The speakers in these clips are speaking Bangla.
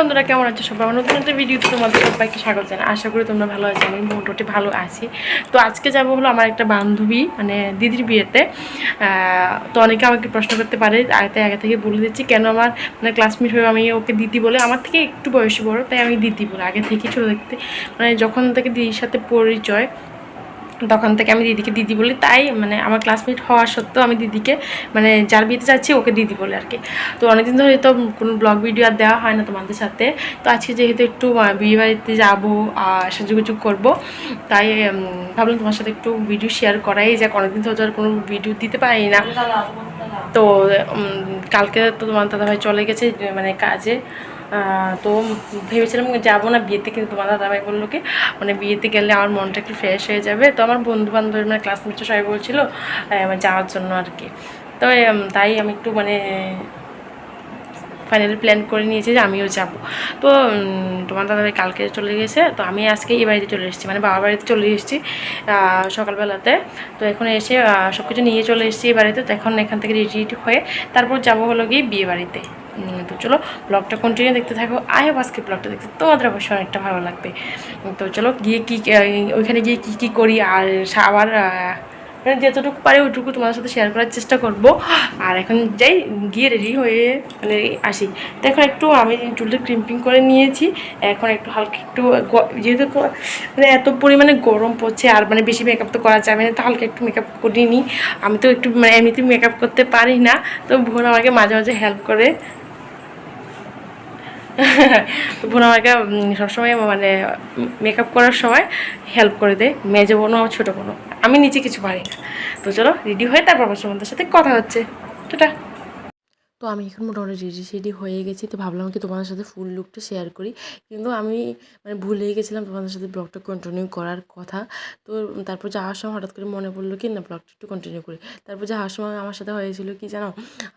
বন্ধুরা, কেমন আছো সবাই? আমার নতুন একটা ভিডিওতে তোমাদের সবাইকে স্বাগত জানাই। আশা করি তোমরা ভালো আছো, আমি মোটামুটি ভালো আছি। তো আজকে যাব হলো আমার একটা বান্ধবী মানে দিদির বিয়েতে। তো অনেকে আমাকে প্রশ্ন করতে পারে তাই আগে থেকে বলে দিচ্ছি, কেন আমার মানে ক্লাসমেট হয়ে আমি ওকে দিদি বলে? আমার থেকে একটু বয়সী বড়, তাই আমি দিদি বলে, আগে থেকে ছোটো দেখতে। মানে যখন থেকে দিদির সাথে পরিচয় তখন থেকে আমি দিদিকে দিদি বলি, তাই মানে আমার ক্লাসমেট হওয়া সত্ত্বেও আমি দিদিকে মানে যার বিয়েতে যাচ্ছি ওকে দিদি বলে আর কি। তো অনেকদিন ধরে তো কোনো ব্লগ ভিডিও আর দেওয়া হয় না তোমাদের সাথে। তো আজকে যেহেতু একটু বিয়ে বাড়িতে যাব আর সাজুগুজু করব, তাই ভাবলাম তোমার সাথে একটু ভিডিও শেয়ার করাই যাক। অনেকদিন ধরে তো আর কোনো ভিডিও দিতে পারি না। তো কালকে তো তোমার দাদাভাই চলে গেছে মানে কাজে। তো ভেবেছিলাম যাব না বিয়েতে, কিন্তু তোমার দাদাভাই বলল কি মানে বিয়েতে গেলে আমার মনটা একটু ফ্রেশ হয়ে যাবে। তো আমার বন্ধু বান্ধব মানে ক্লাসমেটরা সবাই বলছিলো যাওয়ার জন্য আর কি। তো তাই আমি একটু মানে ফাইনালি প্ল্যান করে নিয়েছি যে আমিও যাব। তো তোমার দাদাভাই কালকে চলে গেছে, তো আমি আজকে এই বাড়িতে চলে এসেছি মানে বাবার বাড়িতে চলে এসেছি সকালবেলাতে। তো এখন এসে সব কিছু নিয়ে চলে এসেছি এই বাড়িতে, তো এখন এখান থেকে রেডি হয়ে তারপর যাব হলো গিয়ে বিয়ে বাড়িতে। তো চলো ব্লগটা কন্টিনিউ দেখতে থাকো। আই হোপ আজকে ব্লগটা দেখতে, তোমাদের অবশ্যই অনেকটা ভালো লাগবে। তো চলো, গিয়ে কী ওইখানে গিয়ে কী কী করি, আর আবার যতটুকু পারি ওইটুকু তোমাদের সাথে শেয়ার করার চেষ্টা করব। আর এখন যাই, গিয়ে রেডি হয়ে মানে আসি। তো এখন একটু, আমি চুলটা ক্রিম্পিং করে নিয়েছি। এখন একটু হালকা একটু যেহেতু মানে এত পরিমাণে গরম পড়ছে, আর মানে বেশি মেকআপ তো করা যাবে না, তো হালকা একটু মেকআপ করিনি। আমি তো একটু মানে এমনিতে মেকআপ করতে পারি না তো বোন আমাকে মাঝে মাঝে হেল্প করে। বোন আমাকে সবসময় মানে মেকআপ করার সময় হেল্প করে দেয়, মেজো বোনও, আমার ছোটো বোনও। আমি নিচে কিছু পারি না। তো চলো রেডি হয়ে তারপর আমার তোমাদের সাথে কথা হচ্ছে। টাটা। তো আমি এখন মোটামুটি রেডি শেডি হয়ে গেছি। তো ভাবলাম কি তোমাদের সাথে ফুল লুকটা শেয়ার করি। কিন্তু আমি মানে ভুলেই গেছিলাম তোমাদের সাথে ব্লগটা কন্টিনিউ করার কথা। তো তারপর যাওয়ার সময় হঠাৎ করে মনে পড়ল কি, না ব্লগটা একটু কন্টিনিউ করি। তারপর যাওয়ার সময় আমার সাথে হয়েছিল কি জানো,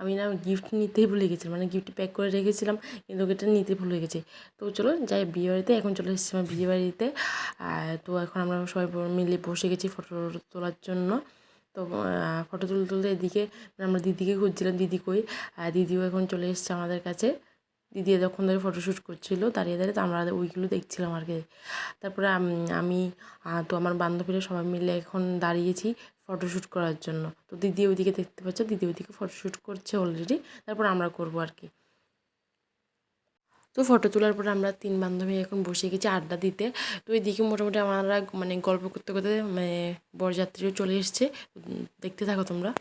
আমি না গিফট নিতেই ভুলে গেছিলাম। মানে গিফট প্যাক করে রেখেছিলাম, কিন্তু এটা নিতে ভুলে গেছি। তো চলো যাই বিয়ে বাড়িতে এখন চলে এসেছি আমার বিয়ে বাড়িতে তো এখন আমরা সবাই মিলে বসে গেছি ফটো তোলার জন্য। তো ফটো তুলতে তুলতে এদিকে আমরা দিদিকে খুঁজছিলাম, দিদি কই? আর দিদিও এখন চলে এসছে আমাদের কাছে। দিদি এতক্ষণ ধরে ফটোশ্যুট করছিল, দাঁড়িয়ে দাঁড়িয়ে তো আমরা ওইগুলো দেখছিলাম আর কি। তারপরে আমি তো আমার বান্ধবীরা সবাই মিলে এখন দাঁড়িয়েছি ফটোশ্যুট করার জন্য। তো দিদি ওইদিকে দেখতে পাচ্ছ, দিদি ওইদিকে ফটোশ্যুট করছে অলরেডি তারপর আমরা করব আর কি। তো ফটো তোলার পরে আমরা তিন বান্ধবী এখন বসে গেছি আড্ডা দিতে। তো এইদিকে মোটামুটি আমরা মানে গল্প করতে করতে মানে বরযাত্রীও চলে এসছে। দেখতে থাকো তোমরা।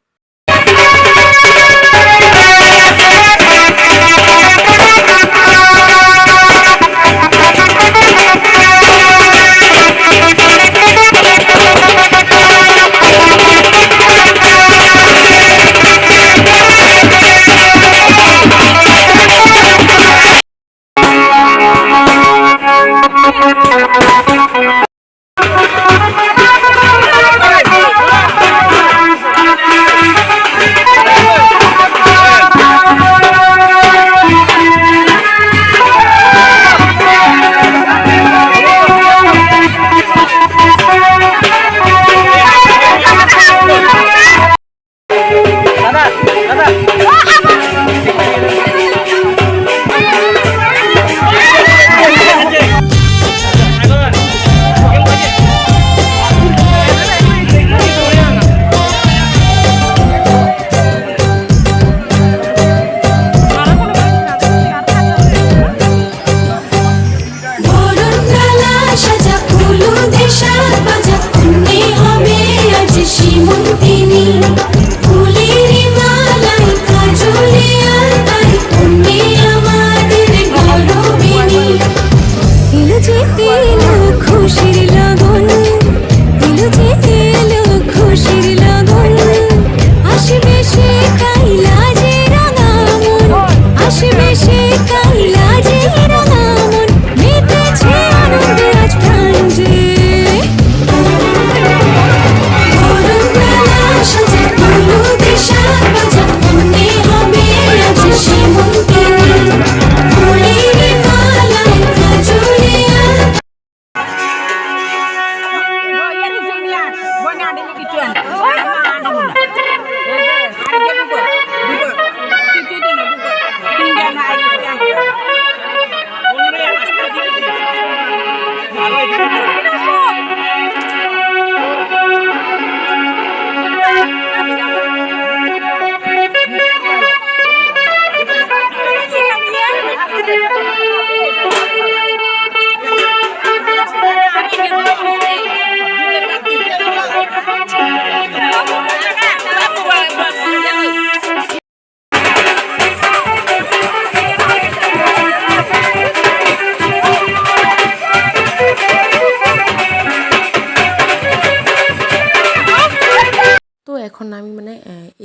I like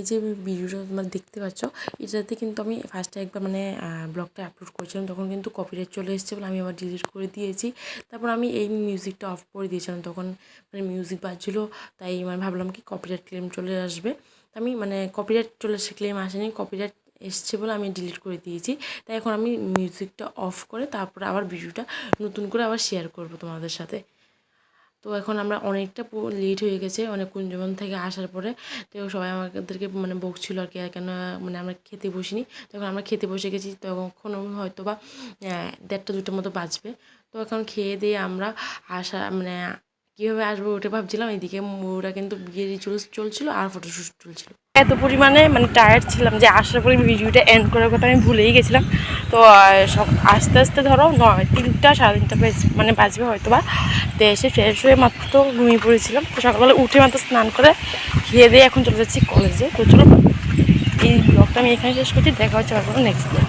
যে ভিডিওটা তোমরা দেখতে পাচ্ছ, এটাতে কিন্তু আমি ফার্স্টে একবার মানে ব্লগটা আপলোড করেছিলাম। তখন কিন্তু কপিরাইট চলে এসেছে বলে আমি আবার ডিলিট করে দিয়েছি। তারপর আমি এই মিউজিকটা অফ করে দিয়েছিলাম। তখন মানে মিউজিক বাজছিল, তাই মানে ভাবলাম কি কপিরাইট ক্লেম চলে আসবে। আমি মানে কপিরাইট চলে এসে ক্লেম আসেনি কপিরাইট এসছে বলে আমি ডিলিট করে দিয়েছি। তাই এখন আমি মিউজিকটা অফ করে তারপরে আবার ভিডিওটা নতুন করে আবার শেয়ার করব তোমাদের সাথে। তো এখন আমরা অনেকটা লেট হয়ে গেছে, অনেক কুঞ্জবন থেকে আসার পরে। তো সবাই আমাদেরকে মানে বকছিল আর কি কেন মানে আমরা খেতে বসিনি। তখন আমরা খেতে বসে গেছি তখন হয়তো বা দেড়টা দুটোর মতো বাজবে। তো এখন খেয়ে দিয়ে আমরা আসা মানে কীভাবে আসব ওটা ভাবছিলাম, এদিকে ওরা কিন্তু বিয়ে চলছিল আর ফটোশ্যুট চলছিল। এত পরিমাণে মানে টায়ার্ড ছিলাম যে আসার পরে ভিডিওটা এন্ড করার কথা আমি ভুলেই গেছিলাম। তো সব আস্তে আস্তে ধরো নয়, তিনটা, সাড়ে তিনটা বেজ- মানে বাজবে হয়তো বা তো এসে ফ্রেশ হয়ে মাত্র ঘুমিয়ে পড়েছিলাম। তো সকালবেলা উঠে মাত্র স্নান করে খেয়ে দিয়ে এখন চলে যাচ্ছি কলেজে তো চলো, এই ব্লগটা আমি এখানে শেষ করছি। দেখা হচ্ছে আবার নেক্সট ডে